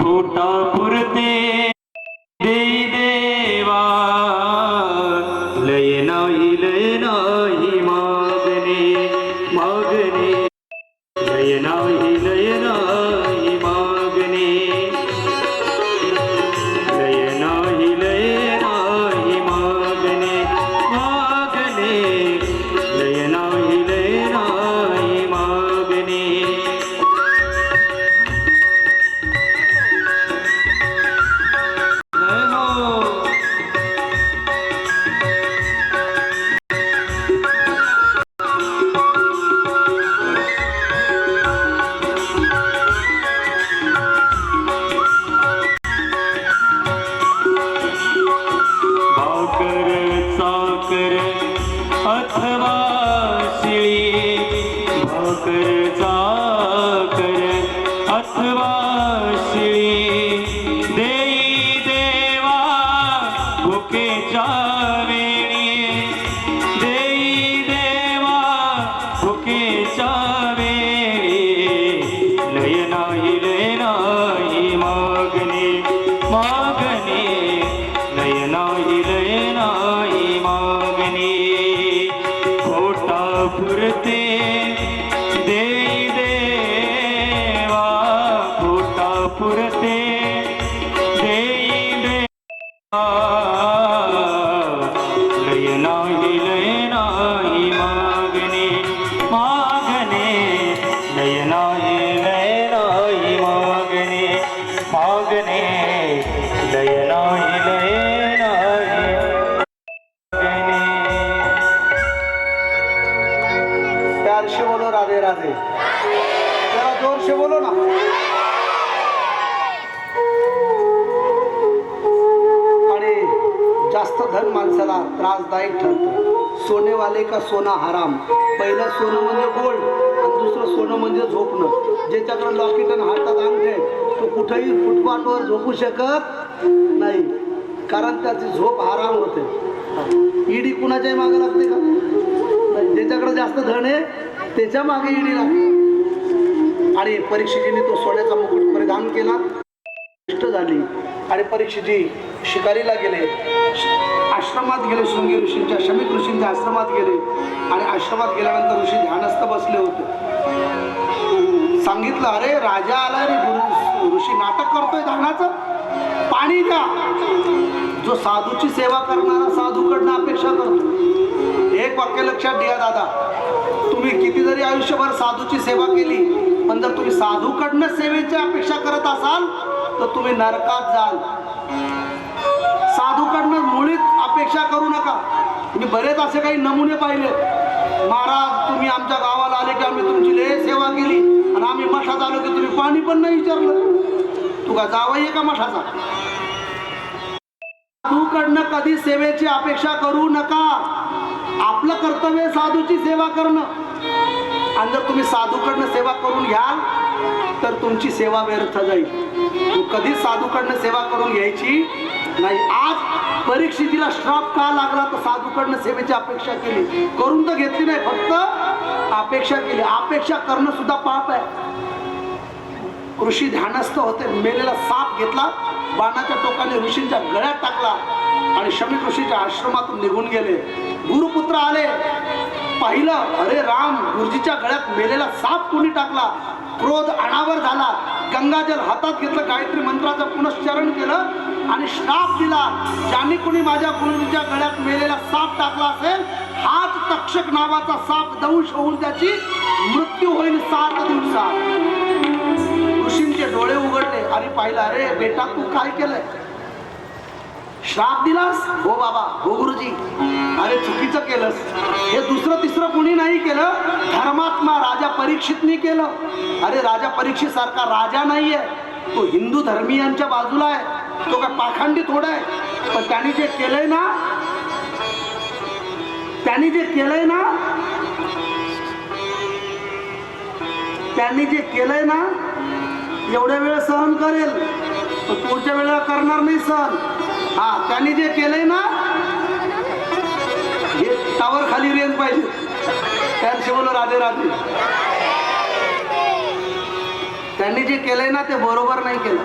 पोटा बोलो ना. आणि जास्त धन माणसाला त्रासदायक ठरतं. सोनेवाले का सोना हराम? पहिलं सोनं म्हणजे गोल्ड आणि दुसरं सोनं म्हणजे झोपणं. ज्याच्याकडे लॉकेट आणि हातात अंगठे तो कुठेही फुटपाथवर झोपू शकत नाही. कारण त्याची झोप आराम होते. ईडी कुणाच्याही मागे लागते का? नाही. ज्याच्याकडे जास्त धन आहे त्याच्यामागे ईडी लागते. आणि परीक्षेजीने तो सोन्याचा मुकुट परिधान केला. इष्ट झाली. आणि परीक्षेची शिकारीला गेले. आश्रमात गेले. शृंगी ऋषींच्या शमिक ऋषींच्या आश्रमात गेले. आणि आश्रमात गेल्यानंतर ऋषी ध्यानस्थ बसले होते. सांगितलं अरे राजा आला आणि गुरु ऋषी नाटक करतोय ध्यानाचं. पाणी द्या. जो साधूची सेवा करणारा साधूकडनं अपेक्षा करतो. एक वाक्य लक्षात द्या दादा. तुम्ही किती जरी आयुष्यभर साधूची सेवा केली. पण जर तुम्ही साधूकडनं सेवेची अपेक्षा करत असाल तर तुम्ही नरकात जाल. साधूकडनं मुळीच अपेक्षा करू नका. मी बरेच असे काही नमुने पाहिले. महाराज तुम्ही आमच्या गावाला आले की आम्ही तुमची लय सेवा केली आणि आम्ही मठात आलो की तुम्ही पाणी पण नाही विचारलं. तुका जावं का मठाचा? साधूकडनं कधी सेवेची अपेक्षा करू नका. आपलं कर्तव्य साधूची सेवा करणं. आणि जर तुम्ही साधूकडनं सेवा करून घ्याल तर तुमची सेवा व्यर्थ जाईल. कधीच साधूकडनं सेवा करून घ्यायची नाही. आज परीक्षेतीला श्राप का लागला तर साधूकडनं सेवेची अपेक्षा केली? करून तर घेतली नाही फक्त अपेक्षा केली. अपेक्षा करणं सुद्धा पाप आहे. ऋषी ध्यानस्थ होते मेलेला साप घेतला बाणाच्या टोकाने ऋषींच्या गळ्यात टाकला आणि शमी ऋषीच्या आश्रमातून निघून गेले. गुरुपुत्र आले. पाहिलं. अरे राम गुरुजीच्या गळ्यात मेलेला साप कोणी टाकला? क्रोध अनावर झाला. गंगाजल हातात घेतलं गायत्री मंत्राचं पुनश्चरण केलं आणि श्राप दिला. ज्याने कोणी माझ्या गुरुजीच्या गळ्यात मेलेला साप टाकला असेल हाच तक्षक नावाचा साप दंश होऊन त्याची मृत्यू होईल सात दिवसात. ऋषींचे डोळे उघडले आणि पाहिलं अरे बेटा तू काय केलंय? श्राप दिलास? हो बाबा हो गुरुजी. अरे चुकीचं केलंस. हे दुसरं तिसरं कुणी नाही केलं? धर्मात्मा राजा परीक्षितनी केलं. अरे राजा परीक्षित सारखा राजा नाहीये. तो हिंदू धर्मीयांच्या बाजूला आहे. तो काय पाखंडी थोडा आहे. पण त्यांनी जे केलंय ना त्यांनी जे केलंय ना त्यांनी जे केलंय ना एवढ्या वेळ सहन करेल. पण पुढच्या वेळेला करणार नाही सहन. हा त्यांनी जे केलंय ना हे टावर खाली रेंज पाहिजे. त्यांचे बोल राधे राधे. त्यांनी जे केलंय ना ते बरोबर नाही केलं.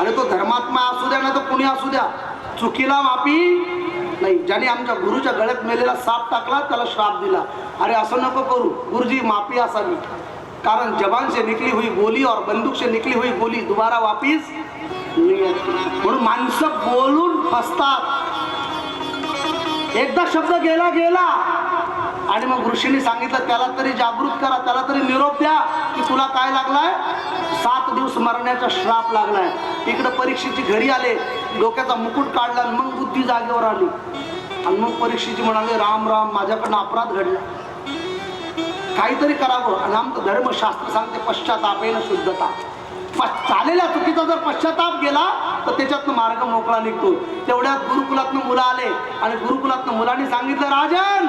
आणि तो धर्मात्मा असू द्या ना तो कुणी असू द्या चुकीला माफी नाही. ज्याने आमच्या गुरुच्या गळ्यात मेलेला साप टाकला त्याला श्राप दिला. अरे असं नको करू. गुरुजी माफी असावी. कारण जबान से निकली हुई गोली और बंदूक से निकली हुई गोली दोबारा वापिस म्हणून माणसं बोलून फसतात एकदा शब्द गेला गेला. आणि मग ऋषीने सांगितलं त्याला तरी जागृत करा त्याला तरी निरोप द्या की तुला काय लागलाय? सात दिवस मरण्याचा श्राप लागलाय. इकडं परीक्षेची घरी आले डोक्याचा मुकुट काढला आणि मग बुद्धी जागेवर आली. आणि मग परीक्षेची म्हणाले राम राम माझ्याकडनं अपराध घडला. काहीतरी करावं. आणि आमचं धर्मशास्त्र सांगते पश्चातापेन शुद्धता. पश्च- झालेल्या चुकीचा जर पश्चाताप गेला तर त्याच्यातनं मार्ग मोकळा निघतो. तेवढ्यात गुरुकुलातनं मुलं आले आणि गुरुकुलातनं मुलांनी सांगितलं राजन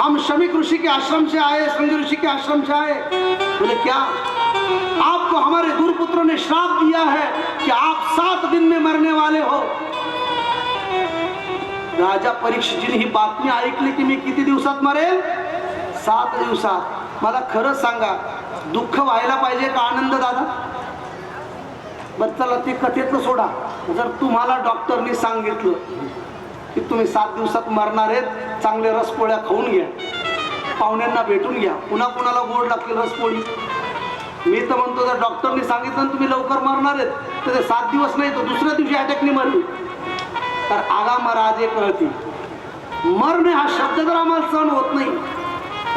हम श्रमिक ऋषि के आश्रम से आए संजय ऋषि के आश्रम से आए. बोले क्या? आपको हमारे गुरुपुत्रों ने श्राप दिया है कि आप सात दिन में मरने वाले हो. राजा परीक्षितजीने ही बातमी ऐकली की मी किती दिवसात मरेल सात दिवसात. मला खरं सांगा दुःख व्हायला पाहिजे का आनंद दादा? बरं चला ते कथेतलं सोडा. जर तुम्हाला डॉक्टरनी सांगितलं की तुम्ही सात दिवसात मरणार आहेत चांगले रसपोळ्या खाऊन घ्या. पाहुण्यांना भेटून घ्या. पुन्हा कुणाला गोड लागतील रसपोळी? मी तर म्हणतो जर डॉक्टरनी सांगितलं तुम्ही लवकर मरणार आहेत तर ते सात दिवस नाही तर दुसऱ्या दिवशी अटॅकनी मरली. तर आगा महाराजे कळती मरणे हा शब्द जर आम्हाला सहन होत नाही.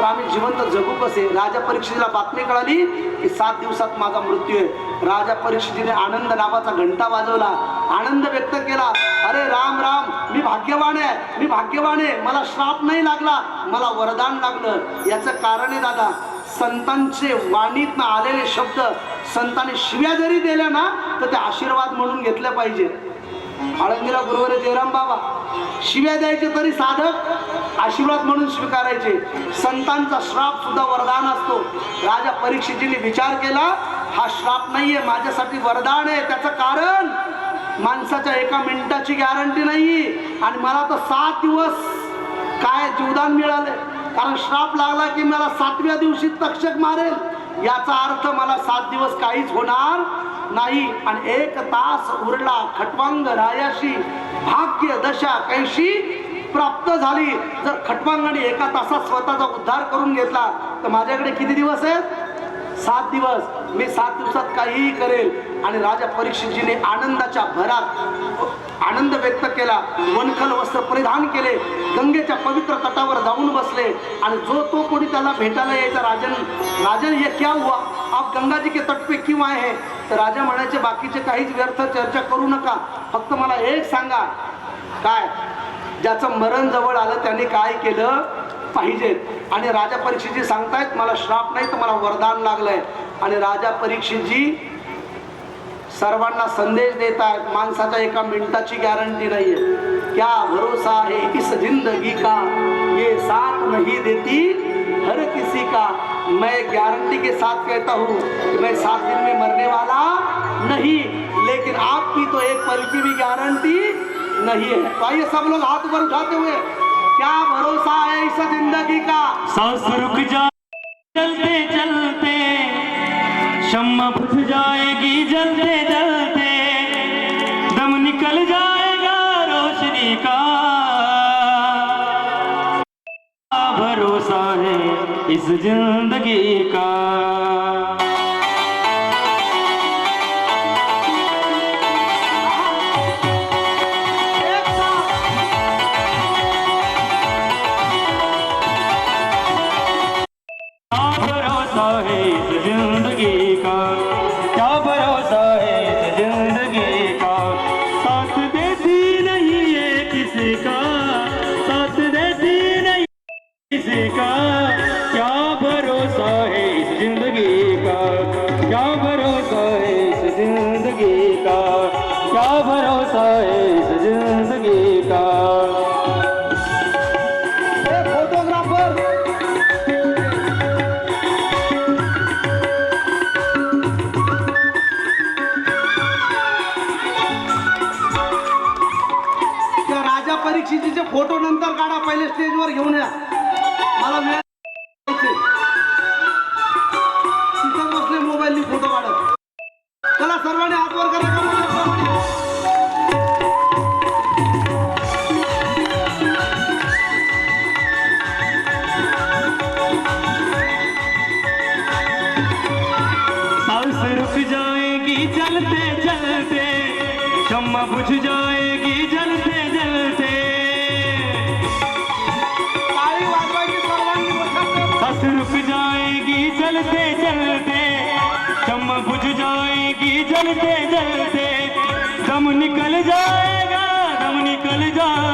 स्वामी आम्ही जिवंत जगू कसे? राजा परीक्षितीला बातमी कळाली की सात दिवसात माझा मृत्यू आहे. राजा परीक्षितीने आनंद नावाचा घंटा वाजवला. आनंद व्यक्त केला. अरे राम राम मी भाग्यवान आहे. मी भाग्यवान आहे. मला श्राप नाही लागला. मला वरदान लागलं. याचं कारण आहे दादा संतांचे वाणीतनं आलेले शब्द संतांनी शिव्या जरी दिल्या ना तर ते आशीर्वाद म्हणून घेतले पाहिजे. आळंदीला गुरुवारी जयराम बाबा शिव्या द्यायचे तरी साधक आशीर्वाद म्हणून स्वीकारायचे. संतांचा श्राप सुद्धा वरदान असतो. राजा परीक्षितीने विचार केला हा श्राप नाहीये माझ्यासाठी वरदान आहे. त्याचं कारण माणसाच्या एका मिनिटाची गॅरंटी नाही आणि मला तर सात दिवस काय जीवदान मिळाले कारण श्राप लागला की मला सातव्या दिवशी तक्षक मारेल. याचा अर्थ मला सात दिवस काहीच होणार नाही. आणि एक तास उरला खटवांग रायाशी भाग्य दशा कैशी प्राप्त झाली. जर खटवांगाने एका तासात स्वतःचा उद्धार करून घेतला तर माझ्याकडे किती दिवस आहेत? सात दिवस. मी सात दिवसात काहीही करेल. आणि राजा परीक्षितजीने आनंदाच्या भरात आनंद व्यक्त केला. वनखल वस्त्र परिधान केले. गंगेच्या पवित्र तटावर जाऊन बसले. आणि जो तो कोणी त्याला भेटायला यायचा राजन राजन हे क्या हुआ? आप गंगा जी के तट पे क्यों आहे तर राजा म्हणायचे बाकीचे काहीच व्यर्थ चर्चा करू नका. फक्त मला एक सांगा. काय? ज्याचं मरण जवळ आलं त्यांनी काय केलं? पाहिजे. आणि राजा परीक्षितजी सांगतायत मला श्राप नाही तर मला वरदान लागलंय. आणि राजा परीक्षितजी सर्वांना संदेश देत आहेत माणसाच्या एका मिनिटाची गॅरंटी नाहीये. क्या भरोसा है इस जिंदगी का? ये साथ नहीं देती हर किसी का. मैं गारंटी के साथ कहता हूँ कि मैं सात दिन में मरने वाला नहीं लेकिन आपकी तो एक पल की भी गारंटी नहीं है। तो आइए सब लोग हाथ ऊपर उठाते हुए क्या भरोसा है इस ज़िंदगी का? सांस रुक जा चलते चलते शम्मा बुझ जाएगी जलते जलते। दम निकल जाएगा रोशनी का। भरोसा है इस ज़िंदगी परीक्षितीचे फोटो नंतर काढा पहिले स्टेजवर घेऊन या. मला बसले फोटो काढत. सर्वांनी हातवर करा का जाएगी चलते चलते क्षमा बुझ जाएगी। जलते जलते. दम निकल जाएगा दम निकल जाएगा.